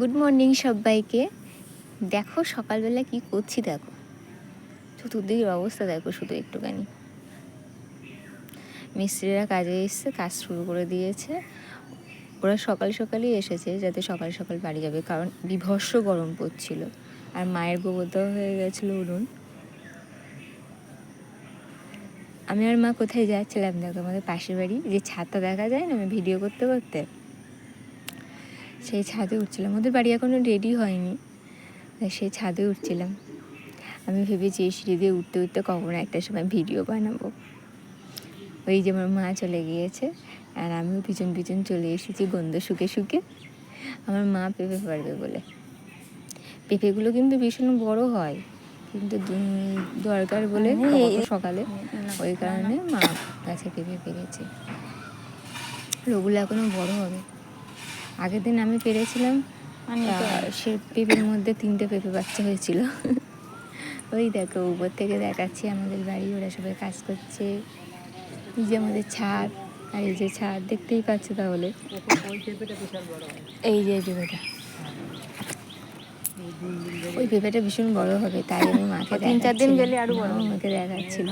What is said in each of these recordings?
Good morning সবাইকে। দেখো সকালবেলা কি করছি দেখো। চতুর্দিকের অবস্থা দেখো শুধু একটুখানি। মিস্ত্রিরা কাজে এসছে, কাজ শুরু করে দিয়েছে। ওরা সকাল সকালই এসেছে যাতে সকাল সকাল বাড়ি যাবে, কারণ বিভৎস গরম পড়ছিল। আর মায়ের গোবর দেওয়া হয়ে গেছিল উনুন। আমি আর মা কোথায় যাচ্ছিলাম দেখো? আমাদের পাশের বাড়ি। যে ছাদটা দেখা যায় না, আমি ভিডিও করতে করতে? সেই ছাদে উঠছিলাম। ওদের বাড়ি এখনও রেডি হয়নি। সেই ছাদে উঠছিলাম। আমি ভেবেছি এই সিঁড়ি দিয়ে উঠতে উঠতে কখনো একটা সময় ভিডিও বানাবো। ওই যে আমার মা চলে গিয়েছে আর আমিও পিছন পিছন চলে এসেছি গন্ধ শুকে শুকে। আমার মা পেঁপে পারবে বলে। পেঁপেগুলো কিন্তু ভীষণ বড় হয়। কিন্তু দরকার বলে সকালে। ওই কারণে মা গাছে পেঁপে পেরেছে। আর ওগুলো এখনও বড় হবে। আগের দিন আমি পেরেছিলাম সে পেঁপের মধ্যে তিনটে পেঁপে বাচ্চা হয়েছিল। ওই দেখো উপর থেকে দেখাচ্ছি আমাদের বাড়ি ওরা সবাই কাজ করছে। এই যে আমাদের ছাদ আর এই যে ছাদ দেখতেই পাচ্ছ তাহলে। এই যে পেঁপেটা। ওই পেঁপেটা ভীষণ বড় হবে তাই আমি মাকে তিন চার দিন। গেলে আরও বড়। আমাকে দেখাচ্ছিল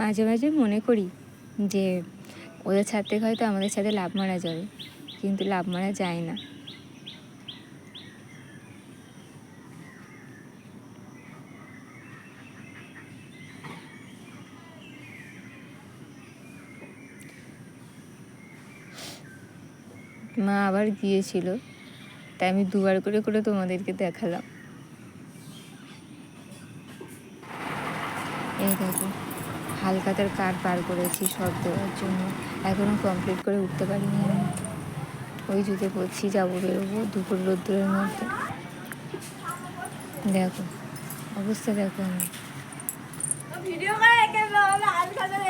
মাঝে মাঝে মনে করি যে ওদের ছাদ থেকে হয়তো আমাদের সাথে লাভ মারা যাবে, কিন্তু লাভ মারা যায় না। মা আবার গিয়েছিল, তাই আমি দুবার করে করে তোমাদেরকে দেখালাম এই দেখো হালকাতার কার পার করেছি সব দেওয়ার জন্য। এখনও কমপ্লিট করে উঠতে পারিনি আমি। ওই জুতে পড়ছি যাব বেরোবো দুপুর রোদ্দুরের মধ্যে। দেখো অবস্থা দেখো আমি।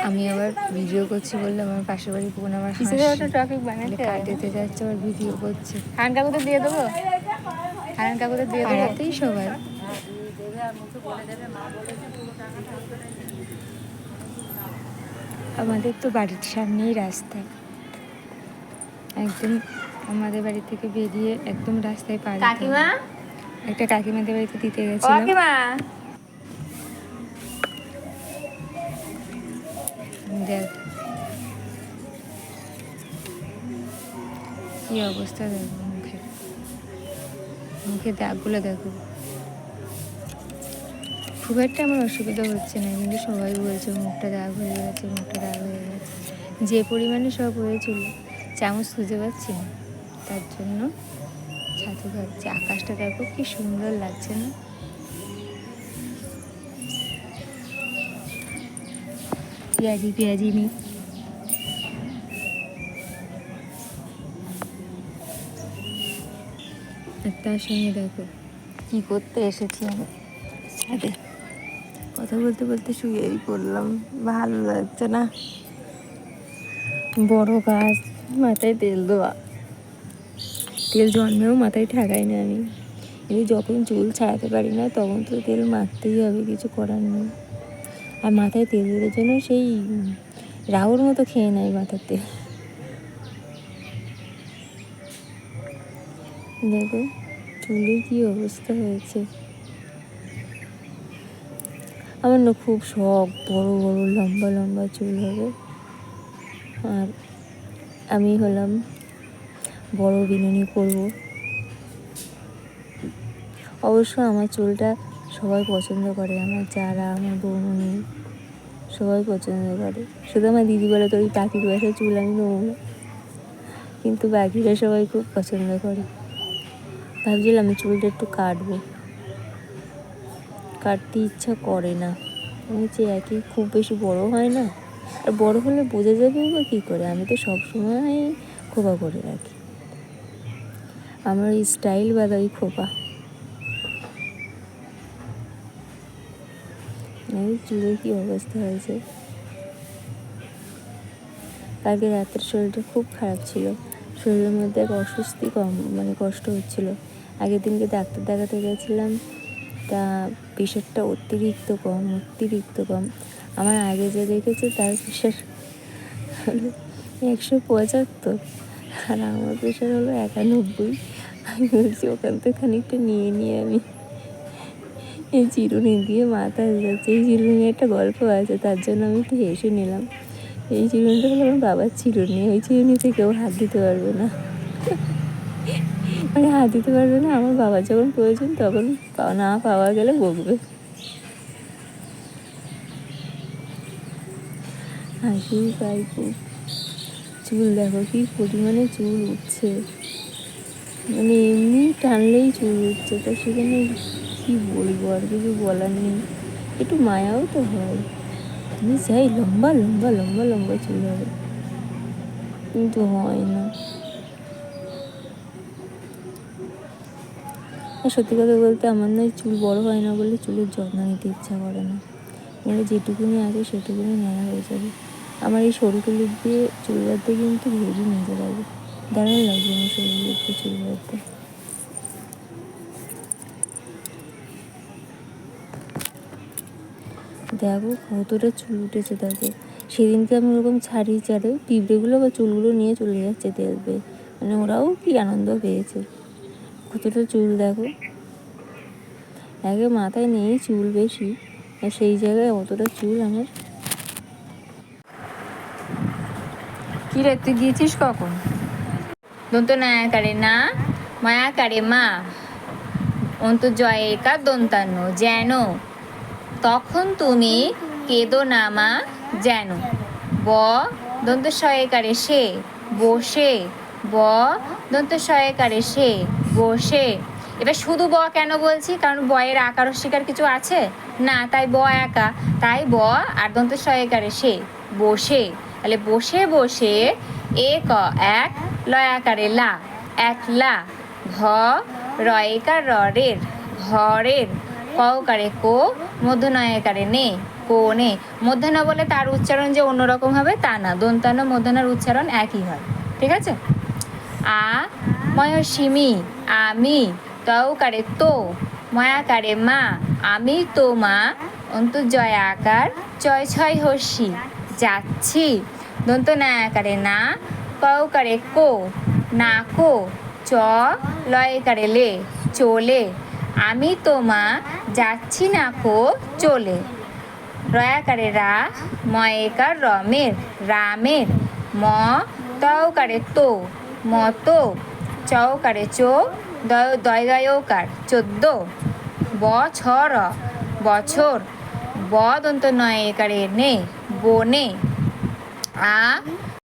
আমি আবার ভিডিও করছি বললে আমার পাশের বাড়ি বোন আমার টপিক বানাতে যাচ্ছে আবার ভিডিও করছে। হারান কাকুতে দিয়ে দেবো? হারান কাকুতে দিয়ে দেবো? সবাই। আমাদের তো বাড়ির সামনেই রাস্তা। একদম আমাদের বাড়ি থেকে বেরিয়ে একদম রাস্তায় পা কাকিমা? একটা কাকিমাদের বাড়িতে দিতে গেছিলাম। কাকিমা? দেখ। কি অবস্থা দেখো মুখে মুখে দাগগুলো দেখো। খুব একটা আমার অসুবিধা হচ্ছে না। কিন্তু সবাই বলছে মুখটা দাগ হয়ে গেছে, মুখটা দাগ হয়ে গেছে। যে পরিমাণে সব হয়েছিল, চামচ খুঁজে পাচ্ছি না। তার জন্য ছাতু খাচ্ছি আকাশটা দেখো কি সুন্দর লাগছে না। পেঁয়াজি পেঁয়াজি নি তার সঙ্গে দেখো কি করতে এসেছি আমি। ছাদে। কথা বলতে বলতে শুয়েই পড়লাম। ভালো লাগছে না। বড় গাছ, মাথায় তেল দেওয়া। তেল জন্মেও মাথায় ঠেকাই না আমি। এই যখন চুল ছাড়াতে পারি না, তখন তো তেল মাখতেই হবে, কিছু করার নেই। আর মাথায় তেল দিলে জন্য সেই রাহুর মতো খেয়ে নেয় মাথার তেল। দেখো চুলের কি অবস্থা হয়েছে। আমার না খুব শখ, বড় বড়, লম্বা লম্বা চুল হবে। আর আমি হলাম বড় বিনুনি করব। অবশ্য আমার চুলটা সবাই পছন্দ করে, আমার যারা, আমার বৌমনি সবাই পছন্দ করে। শুধু আমার দিদি বলে তো ওই পাখির বাসা চুল আমি নেব কিন্তু বাকিরা সবাই খুব পছন্দ করে। ভাবছিলাম চুলটা একটু কাটবো। কাটতে ইচ্ছা করে না। আমি যে একই খুব বেশি বড় হয় না, আর বড় হলে বোঝা যাবে বা কী করে? আমি তো সবসময় খোপা করে রাখি। আমার স্টাইল বাদাই খোপা। এই চুলের কি অবস্থা হয়েছে? কালকে রাতের শরীরটা খুব খারাপ ছিল। শরীরের মধ্যে এক অস্বস্তি কম মানে কষ্ট হচ্ছিল। আগের দিনকে ডাক্তার দেখাতে গেছিলাম। তা প্রেশারটা অতিরিক্ত কম অতিরিক্ত কম আমার আগে যে দেখেছে তার প্রেশার হলো একশো পঁচাত্তর। আর আমার প্রেশার হলো একানব্বই। আমি বলছি, ওখান থেকে খানিকটা নিয়ে নিয়ে আমি এই চিরুনি দিয়ে মাথা যাচ্ছে। এই চিরুনি একটা গল্প আছে, তার জন্য আমি একটু হেসে নিলাম। এই চিরুনিটা হলো আমার বাবার চিরুনি, ওই চিরুনিতে কেউ হাত দিতে পারবে না। মানে হাত দিতে পারবে না, আমার বাবার যখন প্রয়োজন তখন না পাওয়া গেলে বকবে। হাসি পাই খুব চুল দেখো কি পরিমাণে চুল উঠছে। মানে এমনি টানলেই চুল উঠছে, তো সেখানে কি বলব, আর কিছু বলার নেই। একটু মায়াও তো হয়। আমি চাই লম্বা লম্বা লম্বা লম্বা চুল হবে। কিন্তু হয় না। আর সত্যি কথা বলতে আমার না চুল বড় হয় না বলে চুলের যত্ন নিতে ইচ্ছা করে না। বলে যেটুকুনি আছে সেটুকুনি নেওয়া হয়ে যাবে। আমার এই সরু ক্লিপ দিয়ে চুল বাঁধতে কিন্তু হেভি মজা লাগে। দারুণ লাগবে আমার সরু ক্লিপ দিয়ে চুল বাঁধতে। দেখো কতটা চুল উঠেছে দেখো। সেদিনকে আমি ওরকম ছাড়ি ছাড়ে পিঁপড়েগুলো বা চুলগুলো নিয়ে চলে যাচ্ছে দেখবে। মানে ওরাও কি আনন্দ পেয়েছে। কতটা চুল দেখো। আগে মাথায় নেই চুল বেশি, আর সেই জায়গায় অতটা চুল আমার কি রে, তুই গিয়েছিস কখন? দন্ত নায়াকারে না মায়াকারে মা? অন্ত জয়েকার দন্তান্ন যেন। তখন তুমি কেদো নামা যেন। ব, দন্ত সয়কারে সে, বসে। ব, দন্ত সয়কারে সে বসে এবার শুধু ব কেন বলছি? কারণ বয়ের আকার শিকার কিছু আছে? না, তাই ব একা। তাই ব আর দন্ত সয়কারে সে, বসে। তাহলে বসে বসে, এ এক এক লয়াকারে লা। এক, লা। ঘ রয়কার রের ঘরের। ককারে কো মধ্যনয়কারে নে। কোনে মধ্যাহ্ন বলে তার উচ্চারণ যে অন্যরকম হবে, তা না। দন্তান্ন মধ্যাহ্নের উচ্চারণ একই হয়। ঠিক আছে? আ ময়সিমি আমি তৌকারে তো ময়াকারে মা, আমি তো মা, অন্ত জয় আকার চয় ছয় হর্ষি যাচ্ছি। দন্ত নায়াকারে না কৌকারে কো, না কো, চ লয়কারে লে, চলে। আমি তো মা, যাচ্ছি না কো, চলে। রয়াকারে রা ময়েকার রমের, রামের, ম তৌকারে তো। মতো চৌকারে চো, দয় দয় দয়কার চোদ্দ। বছর বছর। বদন্ত দন্ত নয় একারে নে, বনে। আ